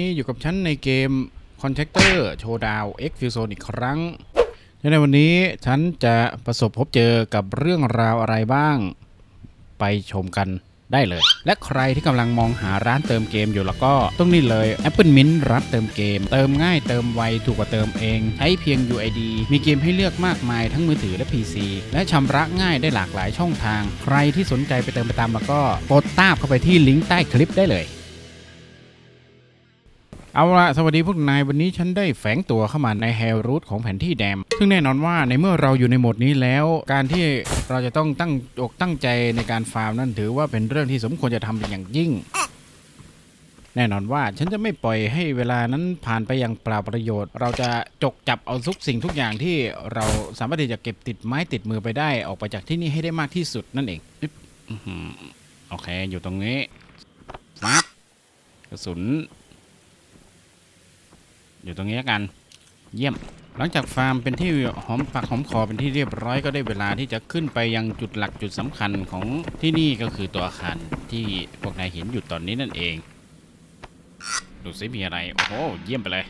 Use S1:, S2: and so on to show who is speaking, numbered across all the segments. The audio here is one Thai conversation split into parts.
S1: นี่อยู่กับฉันในเกม Contactor Showdown X f u s o n อีกครั้งและในวันนี้ฉันจะประสบพบเจอกับเรื่องราวอะไรบ้าง ไปชมกันได้เลย และใครที่กำลังมองหาร้านเติมเกมอยู่แล้วก็ต้องนี่เลย Apple Mint ร้านเติมเกม เติมง่ายเติมไวถูกกว่าเติมเอง ใช้เพียง UID มีเกมให้เลือกมากมายทั้งมือถือและ PC และชำระง่ายได้หลากหลายช่องทาง ใครที่สนใจไปเติมไปตามแล้วก็กดตามเข้าไปที่ลิงก์ใต้คลิปได้เลย เอาละสวัสดีพวกนายวันนี้ฉันได้แฝงตัวเข้ามาในแฮร์รูทของแผนที่แดม ซึ่งแน่นอนว่าในเมื่อเราอยู่ในโหมดนี้แล้ว การที่เราจะต้องตั้งอกตั้งใจในการฟาร์มนั่นถือว่าเป็นเรื่องที่สมควรจะทำเป็นอย่างยิ่ง แน่นอนว่าฉันจะไม่ปล่อยให้เวลานั้นผ่านไปอย่างเปล่าประโยชน์ เราจะจกจับเอาทุกสิ่งทุกอย่างที่เราสามารถที่จะเก็บติดไม้ติดมือไปได้ออกไปจากที่นี่ให้ได้มากที่สุดนั่นเองอึ๊บอื้อหือโอเคอยู่ตรงนี้มาร์กระสุน อยู่ตรงนี้แล้วกัน เยี่ยม หลังจากฟาร์มเป็นที่หอมปากหอมคอเป็นที่เรียบร้อยก็ได้เวลาที่จะขึ้นไปยังจุดหลักจุดสำคัญของที่นี่ก็คือตัวอาคารที่พวกนายเห็นอยู่ตอนนี้นั่นเอง ดูซิมีอะไร โอ้โห เยี่ยมไปเลย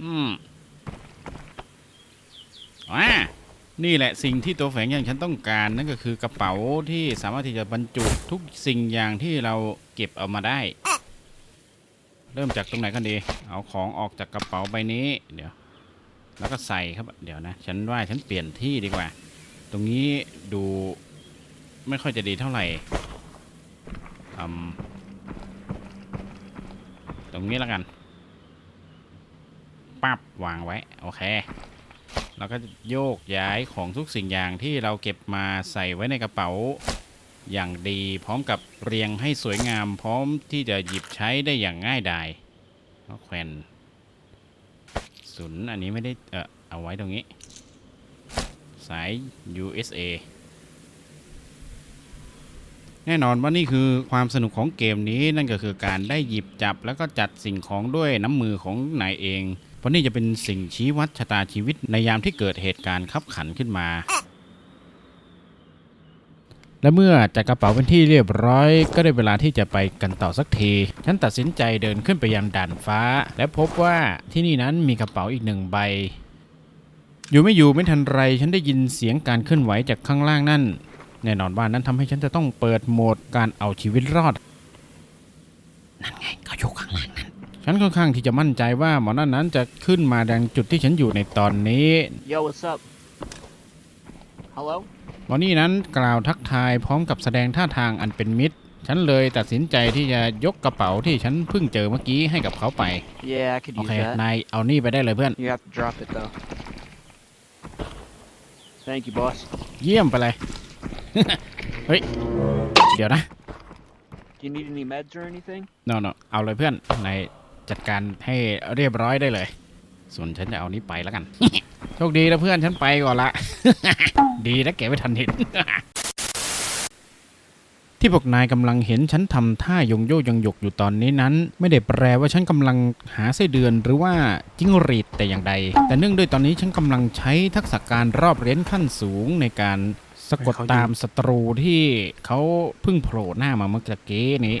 S1: อืมว้านี่แหละสิ่งที่ตัวแฝงอย่างฉันต้องการนั่นก็คือกระเป๋าที่สามารถที่จะบรรจุทุกสิ่งอย่างที่เราเก็บเอามาได้ เริ่มจากตรงไหนกันดี เอาของออกจากกระเป๋าใบนี้ เดี๋ยว แล้วก็ใส่ครับ เดี๋ยวนะ ฉันว่าฉันเปลี่ยนที่ดีกว่า ตรงนี้ดูไม่ค่อยจะดีเท่าไหร่ตรงนี้แล้วกัน ปั๊บวางไว้ โอเค แล้วก็โยกย้ายของทุกสิ่งอย่างที่เราเก็บมาใส่ไว้ในกระเป๋า อย่างดีพร้อมกับเรียงให้สวยงาม พร้อมที่จะหยิบใช้ได้อย่างง่ายดายแล้วแขวนศูนย์อันนี้ไม่ได้เออเอาไว้ตรงนี้ สาย USA แน่นอนว่านี่คือความสนุกของเกมนี้นั่นก็คือการได้หยิบจับแล้วก็จัดสิ่งของด้วยน้ำมือของนายเอง เพราะนี่จะเป็นสิ่งชี้วัดชะตาชีวิตในยามที่เกิดเหตุการณ์ขับขันขึ้นมา และเมื่อจัดกระเป๋าเป็นที่เรียบร้อย ก็ได้เวลาที่จะไปกันต่อสักที ฉันตัดสินใจเดินขึ้นไปยังด่านฟ้า และพบว่าที่นี่นั้นมีกระเป๋าอีกหนึ่งใบ อยู่ไม่อยู่ไม่ทันไร ฉันได้ยินเสียงการเคลื่อนไหวจากข้างล่างนั่น แน่นอนว่านั้นทำให้ฉันจะต้องเปิดโหมดการเอาชีวิตรอด นั่นไงเขาอยู่ข้างล่างนั้น ฉันค่อนข้างที่จะมั่นใจว่าหมอนั่นนั้นจะขึ้นมาดังจุดที่ฉันอยู่ในตอนนี้
S2: Yo, what's up? Hello?
S1: หมอนี่นั้นกล่าวทักทายพร้อมกับแสดงท่าทางอันเป็นมิตร ฉันเลยตัดสินใจที่จะยกกระเป๋าที่ฉันเพิ่งเจอเมื่อกี้ให้กับเขาไป
S2: Yeah, I could
S1: โอ
S2: use
S1: เค
S2: that.
S1: นายเอานี่ไปได้เลยเพื่อน
S2: You have to drop it though. Thank you, boss.
S1: เยี่ยมไปเลย เฮ้ย เดี๋ยวนะ
S2: Do you need any meds or anything?
S1: no no เอาเลยเพื่อนนายจัดการให้เรียบร้อยได้เลย ส่วนฉันจะเอานี้ไปแล้วกัน โชคดีนะเพื่อนฉันไปก่อนละ ดีนะแกไม่ทันเห็น ที่พวกนายกำลังเห็นฉันทำท่ายงโยยังหยกอยู่ตอนนี้นั้น ไม่ได้แปลว่าฉันกำลังหาไส้เดือนหรือว่าจิ้งหรีดแต่อย่างใด แต่เนื่องด้วยตอนนี้ฉันกำลังใช้ทักษะการรอบเร้นขั้นสูงในการสะกดตามศัตรูที่เขาเพิ่งโผล่หน้ามาเมื่อกี้นี้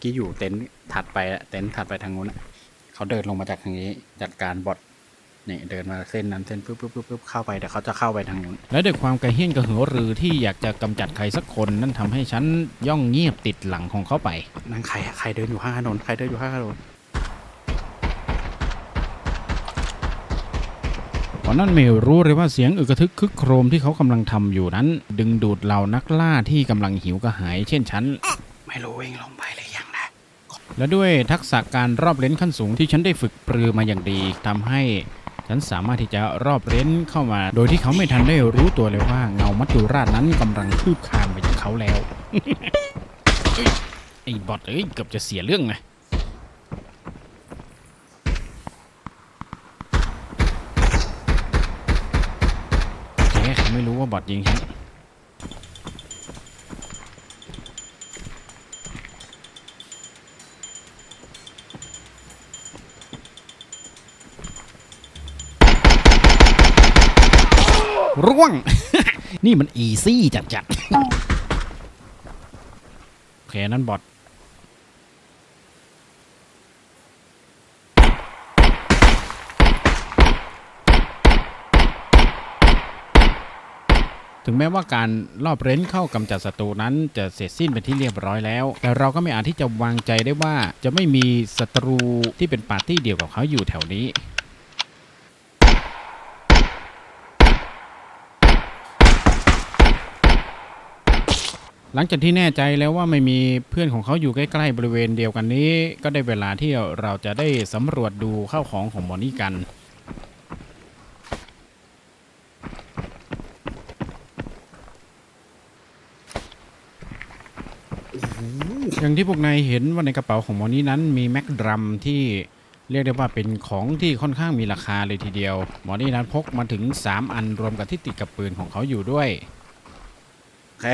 S1: กี้อยู่เต็นท์ถัดไปอะเต็นท์ถัดไปทางนู้นะ เขาเดินลงมาจากทางนี้ จัดการบอทนี่เดินมาเส้นนั้นเส้นปุ๊บปุ๊บปุ๊บปุ๊บเข้าไปเดี๋ยวเขาจะเข้าไปทางนู้นและด้วยความกระเฮี้ยนกระหือรือที่อยากจะกำจัดใครสักคนนั่นทำให้ฉันย่องเงียบติดหลังของเขาไปนั่นใครอะใครเดินอยู่ข้างถนนใครเดินอยู่ข้างถนนตอนนั้นไม่รู้เลยว่าเสียงอึกกระทึกคึกโครมที่เขากำลังทำอยู่นั้น ดึงดูดเหล่านักล่าที่กำลังหิวกระหาย เช่นฉัน ไม่รู้วิ่งลงไปเลยยังนะ และด้วยทักษะการรอบเลนขั้นสูงที่ฉันได้ฝึกปรือมาอย่างดีทำให้ฉันสามารถที่จะรอบเลนเข้ามา โดยที่เขาไม่ทันได้รู้ตัวเลยว่าเงามัจจุราชนั้นกำลังคืบคลานไปยังเขาแล้วไอ้บอทเอ้ยเกือบจะเสียเรื่องนะโอเขาไม่รู้ว่าบอทยิงฉัน ร่วง นี่มันอีซี่จัดจัดเค นั่นบอทถึงแม้ว่าการรอบเร้นเข้ากำจัดศัตรูนั้นจะเสร็จสิ้นเป็นที่เรียบร้อยแล้ว แต่เราก็ไม่อาจที่จะวางใจได้ว่าจะไม่มีศัตรูที่เป็นปาร์ตี้เดียวกับเขาอยู่แถวนี้ หลังจากที่แน่ใจแล้วว่าไม่มีเพื่อนของเขาอยู่ใกล้ๆบริเวณเดียวกันนี้ ก็ได้เวลาที่เราจะได้สำรวจดูข้าวของของหมอนี่กัน อย่างที่พวกนายเห็นว่าในกระเป๋าของมอนี่นั้นมีแม็กดรัมที่เรียกได้ว่าเป็นของที่ค่อนข้างมีราคาเลยทีเดียว หมอนี่นั้นพกมาถึง 3 อันรวมกับที่ติดกับปืนของเขาอยู่ด้วย
S3: โอเค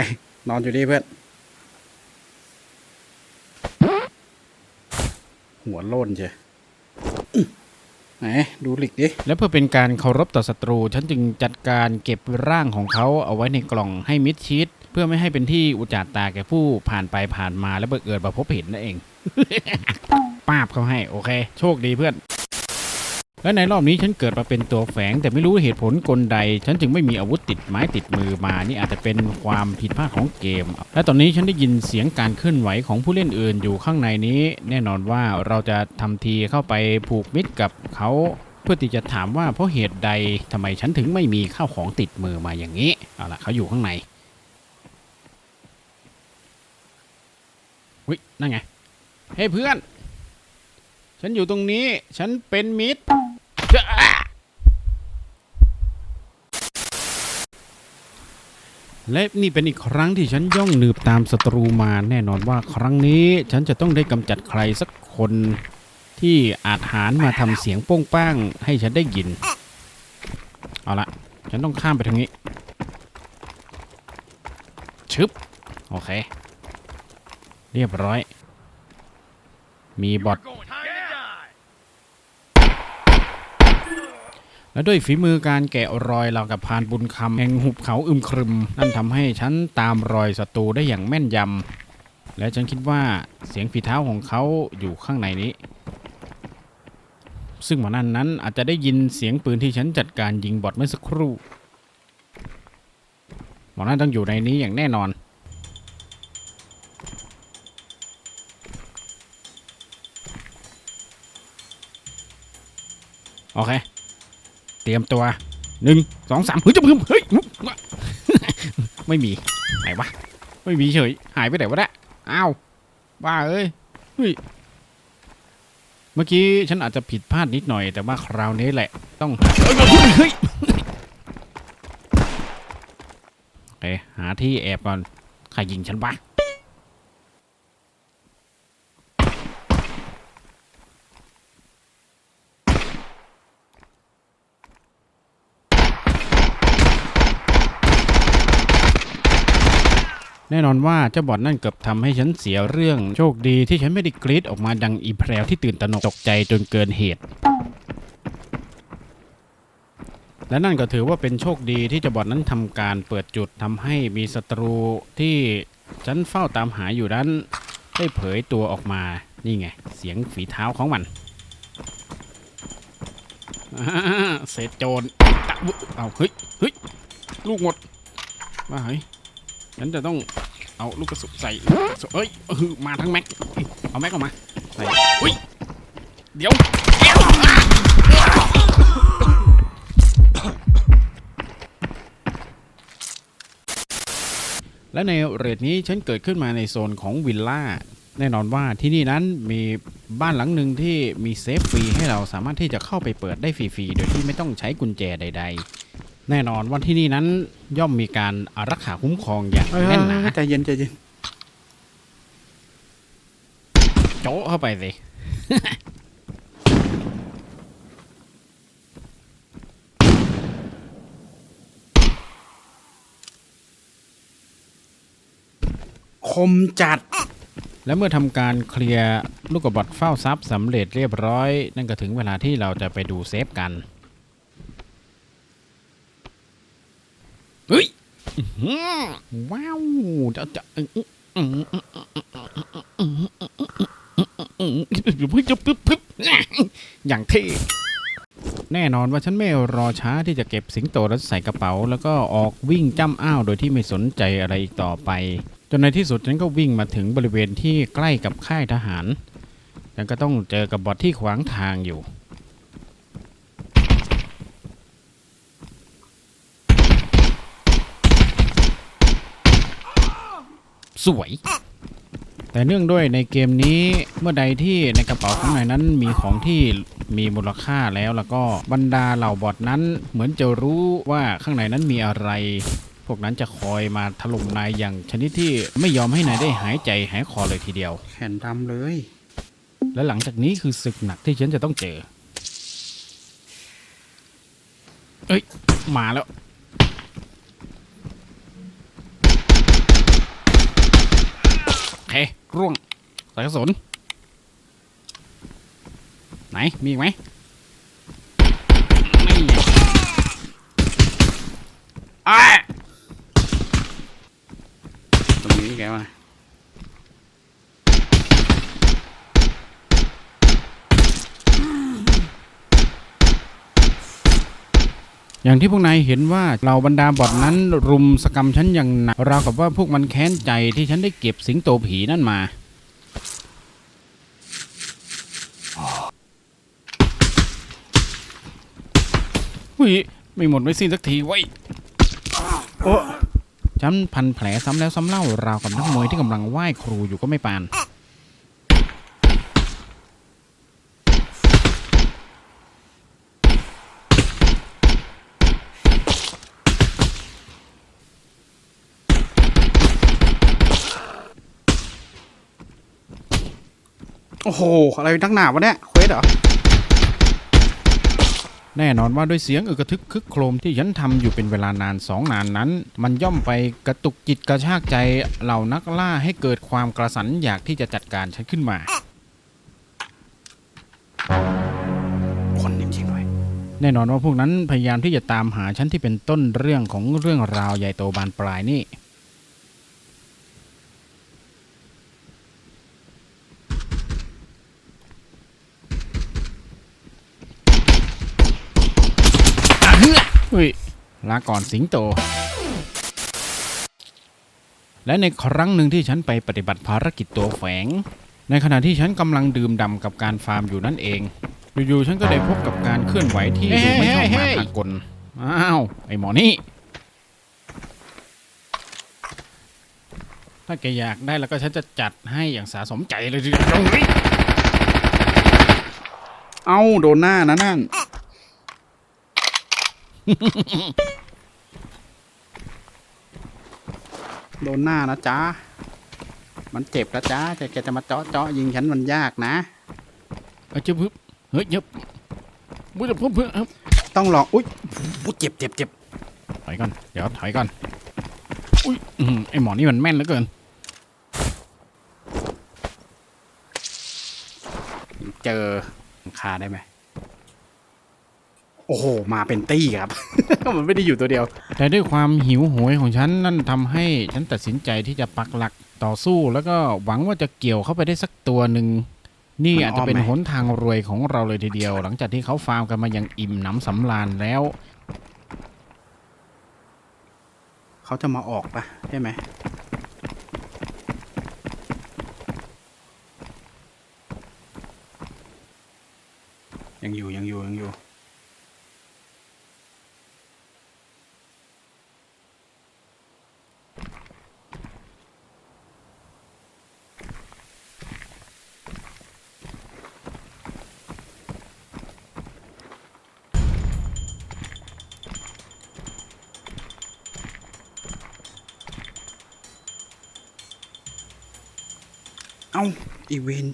S3: นอนอยู่ดีเพื่อน หัวโล่นเชียไหนดูหลิกดิ
S1: และเพื่อเป็นการเคารพต่อศัตรู ฉันจึงจัดการเก็บร่างของเขาเอาไว้ในกล่องให้มิดชิด เพื่อไม่ให้เป็นที่อุจจาตาแก่ผู้ผ่านไปผ่านมาและบังเอิญมาพบเห็นนั่นเอง ป้าบเขาให้ โอเค โชคดีเพื่อน และในรอบนี้ฉันเกิดมาเป็นตัวแฝง แต่ไม่รู้เหตุผลกลใด ฉันจึงไม่มีอาวุธติดไม้ติดมือมา นี่อาจจะเป็นความผิดพลาดของเกม และตอนนี้ฉันได้ยินเสียงการเคลื่อนไหวของผู้เล่นอื่นอยู่ข้างในนี้ แน่นอนว่าเราจะทำทีเข้าไปผูกมิตรกับเขาเพื่อที่จะถามว่าเพราะเหตุใดทำไมฉันถึงไม่มีข้าวของติดมือมาอย่างนี้เอาล่ะเขาอยู่ข้างในวินั่นไงเฮ้เพื่อน ฉันอยู่ตรงนี้ฉันเป็นมิตร และนี่เป็นอีกครั้งที่ฉันย่องหนืบตามศัตรูมาแน่นอนว่าครั้งนี้ฉันจะต้องได้กำจัดใครสักคนที่อาจหารมาทำเสียงโป้งป้างให้ฉันได้ยิน เอาละฉันต้องข้ามไปทางนี้ ชึบ โอเค เรียบร้อย มีบอท และด้วยฝีมือการแกะรอยเรากับพานบุญคำแห่งหุบเขาอึมครึม นั่นทำให้ฉันตามรอยศัตรูได้อย่างแม่นยำและฉันคิดว่าเสียงฝีเท้าของเขาอยู่ข้างในนี้ ซึ่งหมอนั่นนั้นอาจจะได้ยินเสียงปืนที่ฉันจัดการยิงบอทเมื่อสักครู่หมอนั่นต้องอยู่ในนี้อย่างแน่นอนโอเค รียมตัวหนึ่งสองสามเฮ้ยจะพึ่มเฮ้ยไม่มีไหนวะไม่มีเฉยหายไปไหนวะเนี่ยอ้าวบ้าเอ้ยเฮ้ยเมื่อกี้ฉันอาจจะผิดพลาดนิดหน่อย แต่ว่าคราวนี้แหละ ต้องเฮ้ยเฮ้ยโอเคหาที่แอบก่อนใครยิงฉันวะ แน่นอนว่าเจ้าบอดนั่นเกือบทำให้ฉันเสียเรื่องโชคดีที่ฉันไม่ได้กรีดออกมาดังอีแพรวที่ตื่นตระหนกตกใจจนเกินเหตุ และนั่นก็ถือว่าเป็นโชคดีที่เจ้าบอดนั้นทำการเปิดจุดทำให้มีศัตรูที่ฉันเฝ้าตามหาอยู่นั้นได้เผยตัวออกมา นี่ไง เสียงฝีเท้าของมันอ่าเศษโจรเอาเฮ้ยเฮ้ยลูกหมดว่าเฮ้ย ฉันจะต้องเอาลูกกระสุนใส่เอ้ยเออมาทั้งแม็ก เอาแม็กออกมา ใส่อุ้ยเดี๋ยวเดี๋ยวและในเรทนี้ฉันเกิดขึ้นมาในโซนของวิลล่า แน่นอนว่าที่นี่นั้นมีบ้านหลังหนึ่งที่มีเซฟฟรีให้เราสามารถที่จะเข้าไปเปิดได้ฟรีๆ โดยที่ไม่ต้องใช้กุญแจใด ๆ แน่นอนว่าที่นี่นั้นย่อมมีการอารักขาคุ้มครองอย่าง
S3: เฮ้ย
S1: แน่นหนา
S3: ใจเย็นใจเย็น
S1: โจ๊ะเข้าไปสิ
S3: คมจัด
S1: และเมื่อทำการเคลียร์ลูกกระบอดเฝ้าทรัพย์สำเร็จเรียบร้อย นั่นก็ถึงเวลาที่เราจะไปดูเซฟกัน เฮ้ยอื้อหือ ว้าวจะจะอย่างเท่แน่นอนว่าฉันไม่รอช้าที่จะเก็บสิงโตแล้วใส่กระเป๋า แล้วก็ออกวิ่งจ้ำอ้าวโดยที่ไม่สนใจอะไรอีกต่อไป จนในที่สุดฉันก็วิ่งมาถึงบริเวณที่ใกล้กับค่ายทหารฉันก็ต้องเจอกับบอทที่ขวางทางอยู่ สวย แต่เนื่องด้วยในเกมนี้เมื่อใดที่ในกระเป๋าข้างในนั้นมีของที่มีมูลค่าแล้วแล้วก็บรรดาเหล่าบอทนั้นเหมือนจะรู้ว่าข้างในนั้นมีอะไร พวกนั้นจะคอยมาถล่มนายอย่างชนิดที่ไม่ยอมให้นายได้หายใจหายคอเลยทีเดียว
S3: แขนดำเลย
S1: และหลังจากนี้คือศึกหนักที่ฉันจะต้องเจอ เอ้ย มาแล้ว โอ เค ร่วงใส่กระสุนไหน มีไหมไม่อ้า
S3: ตรงนี้แกมา
S1: อย่างที่พวกนายเห็นว่าเหล่าบรรดาบอทนั้นรุมสกรรมฉันอย่างหนักราวกับว่าพวกมันแค้นใจที่ฉันได้เก็บสิงโตผีนั่นมาหุยไม่หมดไม่สิ้นสักทีไว้ยโอ้ฉันพันแผลซ้ำแล้วซ้ำเล่าราวกับนักมวยที่กำลังไหว้ครูอยู่ก็ไม่ปาน
S3: โอ้โห อะไรนักหนาวะเนี่ยเควสเหรอ
S1: แน่นอนว่าด้วยเสียงอึกกระทึกคึกโครมที่ฉันทำอยู่เป็นเวลานานสองนานนั้น มันย่อมไปกระตุกจิตกระชากใจเหล่านักล่าให้เกิดความกระสันอยากที่จะจัดการฉันขึ้นมา
S3: คนจริงๆเลย
S1: แน่นอนว่าพวกนั้นพยายามที่จะตามหาฉันที่เป็นต้นเรื่องของเรื่องราวใหญ่โตบานปลายนี่ อะ เฮ้ยเฮ้ยลาก่อนสิงโต และในครั้งหนึ่งที่ฉันไปปฏิบัติภารกิจตัวแฝง ในขณะที่ฉันกำลังดื่มด่ำกับการฟาร์มอยู่นั่นเอง อยู่ๆฉันก็ได้พบกับการเคลื่อนไหวที่ดูไม่เข้ามาพากลอ้าว ไอหมอนี่ ถ้าแกอยากได้แล้วก็ฉันจะจัดให้อย่างสาสมใจเลยทีเดียว
S3: เอ้าโดนหน้านะนั่น โดนหน้านะจ๊ะ มันเจ็บนะจ๊ะแต่แกจะมาเจาะเจาะยิงฉันมันยากนะ
S1: เอ้ยเจ็บปึ๊บเฮ้ยเย็บบึ้บปึ๊บปึ๊บเอ้า
S3: ต้องลองอุ้ยอุ๊ยเจ็บเจ็บเจ็บ
S1: ถอยก่อนเดี๋ยวถอยก่อนอุ้ยอื้อหือไอหมอนี่มันแม่นเหลือเกิน
S3: เจอคาได้ไหม โอ้โห มาเป็นตี้ครับ มันไม่ได้อยู่ตัวเดียว
S1: แต่ด้วยความหิวโหยของฉันนั่นทำให้ฉันตัดสินใจที่จะปักหลักต่อสู้ แล้วก็หวังว่าจะเกี่ยวเข้าไปได้สักตัวหนึ่ง นี่
S3: มัน
S1: อาจจะเป็น
S3: อ้อมไหม
S1: หนทางรวยของเราเลยทีเดียว หลังจากที่เขาฟาร์มกันมาอย่างอิ่มหนำสำราญแล้ว
S3: เขาจะมาออกปะใช่ไหม ยังอยู่ยังอยู่ยังอยู่าอีเวน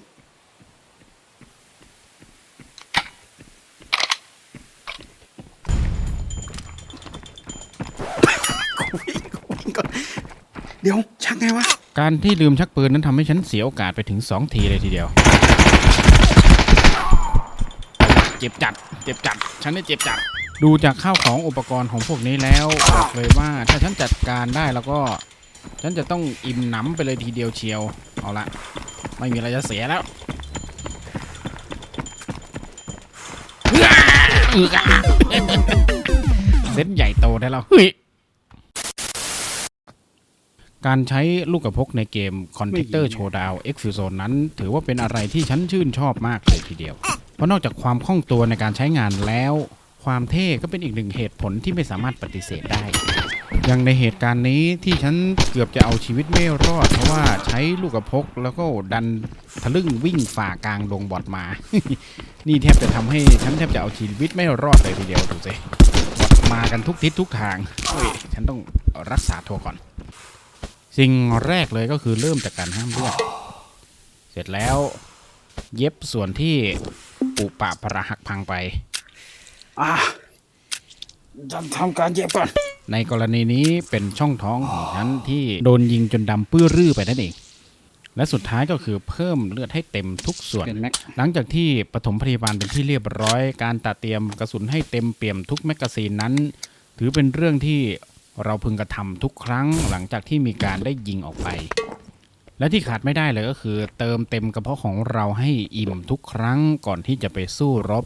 S3: เดี๋ยว ชักไงวะ
S1: การที่ลืมชักปืนนั้นทำให้ฉันเสียโอกาสไปถึงสองทีเลยทีเดียว เจ็บจัด เจ็บจัด ฉันได้เจ็บจัด ดูจากข้าวของอุปกรณ์ของพวกนี้แล้วบอกเลยว่าถ้าฉันจัดการได้แล้วก็ ฉันจะต้องอิ่มหนำไปเลยทีเดียวเชียว เอาละ ไม่มีอะไรจะเสียแล้วเซ็ตใหญ่โตได้แล้วการใช้ลูกกระพกในเกมคอ c เ n t a c t o r Showdown e ฟิวโซนนั้น ถือว่าเป็นอะไรที่ฉันชื่นชอบมากเลยทีเดียว เพราะนอกจากความคล่องตัวในการใช้งานแล้ว ความเท่ก็เป็นอีกหนึ่งเหตุผลที่ไม่สามารถปฏิเสธได้ อย่างในเหตุการณ์นี้ที่ฉันเกือบจะเอาชีวิตไม่รอด เพราะว่าใช้ลูกกระพกแล้วก็ดันทะลึ่งวิ่งฝ่ากลางดงบอดมา นี่แทบจะทำให้ฉันแทบจะเอาชีวิตไม่รอดเลยทีเดียวดูสิบอดมากันทุกทิศทุกทางเฮ้ยฉันต้องรักษาตัวก่อน สิ่งแรกเลยก็คือเริ่มจากการห้ามเลือดเสร็จแล้ว เย็บส่วนที่ปุปะประหักพังไป
S3: อะจะทำการเย็บก่อน
S1: ในกรณีนี้เป็นช่องท้องของฉันที่โดนยิงจนดำปื้อรื่อไปนั่นเอง และสุดท้ายก็คือเพิ่มเลือดให้เต็มทุกส่วน
S3: เป็นแม็ก
S1: หลังจากที่ปฐมพยาบาลเป็นที่เรียบร้อย การตัดเตรียมกระสุนให้เต็มเปี่ยมทุกแมกกาซีนนั้น ถือเป็นเรื่องที่เราพึงกระทำทุกครั้งหลังจากที่มีการได้ยิงออกไป และที่ขาดไม่ได้เลยก็คือ เติมเต็มกระเพาะของเราให้อิ่มทุกครั้งก่อนที่จะไปสู้รบ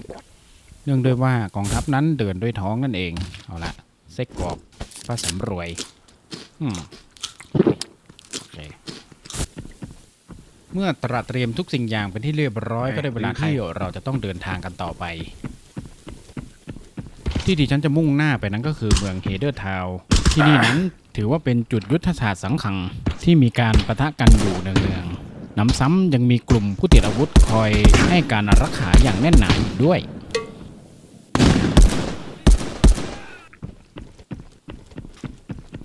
S1: เนื่องด้วยว่ากองทัพนั้นเดินด้วยท้องนั่นเอง เอาละเซ็กกรอกพระสำรวยอืมโอเคเมื่อตระเตรียมทุกสิ่งอย่างเป็นที่เรียบร้อยก็ได้เวลาที่เราจะต้องเดินทางกันต่อไป ที่ที่ฉันจะมุ่งหน้าไปนั้นก็คือเมืองเฮเดอร์ทาวน์ที่นี่นั้นถือว่าเป็นจุดยุทธศาสตร์สังขังที่มีการประทะกันอยู่เนืองๆน้ำซ้ำยังมีกลุ่มผู้ติดอาวุธคอยให้การรักษาอย่างแน่นหนาอยู่ด้วย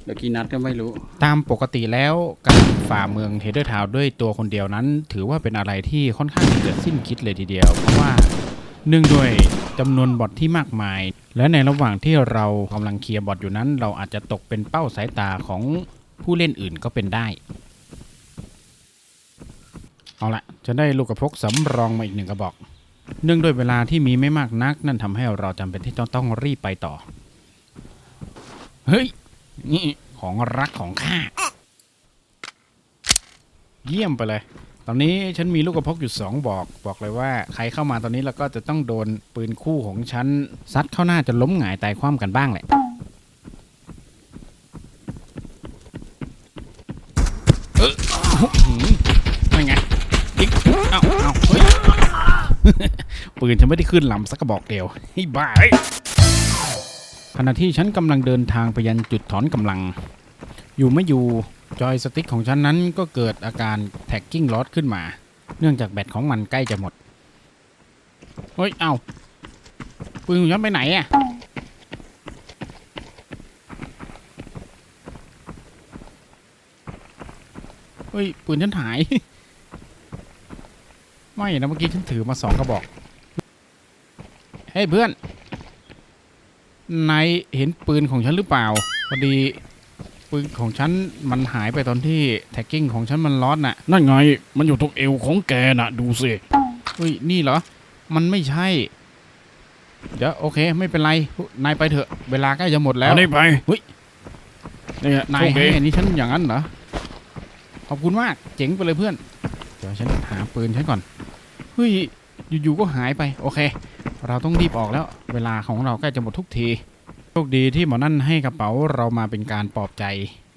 S3: เดี๋ยวกี่นัดก็ไม่รู้
S1: ตามปกติแล้วการฝ่าเมืองเฮเดอร์ทาวด้วยตัวคนเดียวนั้น ถือว่าเป็นอะไรที่ค่อนข้างจะสิ้นคิดเลยทีเดียว เพราะว่าเนื่องด้วยจำนวนบอทที่มากมาย และในระหว่างที่เรากำลังเคลียร์บอทอยู่นั้น เราอาจจะตกเป็นเป้าสายตาของผู้เล่นอื่นก็เป็นได้ เอาละจะได้ลูกกระพกสำรองมาอีกหนึ่งกระบอก เนื่องด้วยเวลาที่มีไม่มากนัก นั่นทำให้เราจำเป็นที่ต้องต้องรีบไปต่อ เฮ้ย นี่ของรักของข้า เยี่ยมไปเลย ตอนนี้ฉันมีลูกกระพกอยู่สองบอก บอกเลยว่า ใครเข้ามาตอนนี้เราก็จะต้องโดนปืนคู่ของฉันซัดเข้าหน้าจะล้มหงายตายคว่ำกันบ้างแหละเออหืมนั่นไงอีกเอ้าเอ้าเฮ้ยปืนฉันไม่ได้ขึ้นลำสักกระบอกเดียวไอ้บ้าเอ้ย ขณะที่ฉันกำลังเดินทางไปยันจุดถอนกำลัง อยู่ไม่อยู่จอยสติ๊กของฉันนั้นก็เกิดอาการแท็กกิ้งลอสขึ้นมา เนื่องจากแบตของมันใกล้จะหมด เฮ้ย เอาปืนของฉันไปไหนอะเฮ้ย ปืนฉันหาย ไม่นะเมื่อกี้ฉันถือมาสองกระบอก เฮ้ยเพื่อน นายเห็นปืนของฉันหรือเปล่าพอดีปืนของฉันมันหายไปตอนที่แท็กกิ้งของฉันมันล็อตน่ะ นั่นไง มันอยู่ตรงเอวของแกน่ะ ดูสิเฮ้ยนี่เหรอ มันไม่ใช่ เดี๋ยวโอเค ไม่เป็นไร นายไปเถอะ เวลาใกล้จะหมดแล้ว
S4: เอานี่ไป
S1: เฮ้ย
S4: นี่
S1: นาย
S4: โชค
S1: ให้
S4: ดี
S1: อันนี้ฉันอย่างนั้นเหรอ ขอบคุณมาก เจ๋งไปเลยเพื่อน เดี๋ยวฉันหาปืนฉันก่อน เฮ้ย อยู่ๆก็หายไป โอเค เราต้องรีบออกแล้ว เวลาของเราใกล้จะหมดทุกทีโชคดีที่หมอนั่นให้กระเป๋าเรามาเป็นการปลอบใจ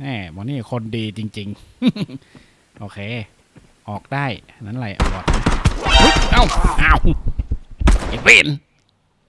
S1: แน่หมอนี่คนดีจริง ๆ โอเค ออกได้นั้นไรอวอดเอ้าเอ้าไอ้เป็น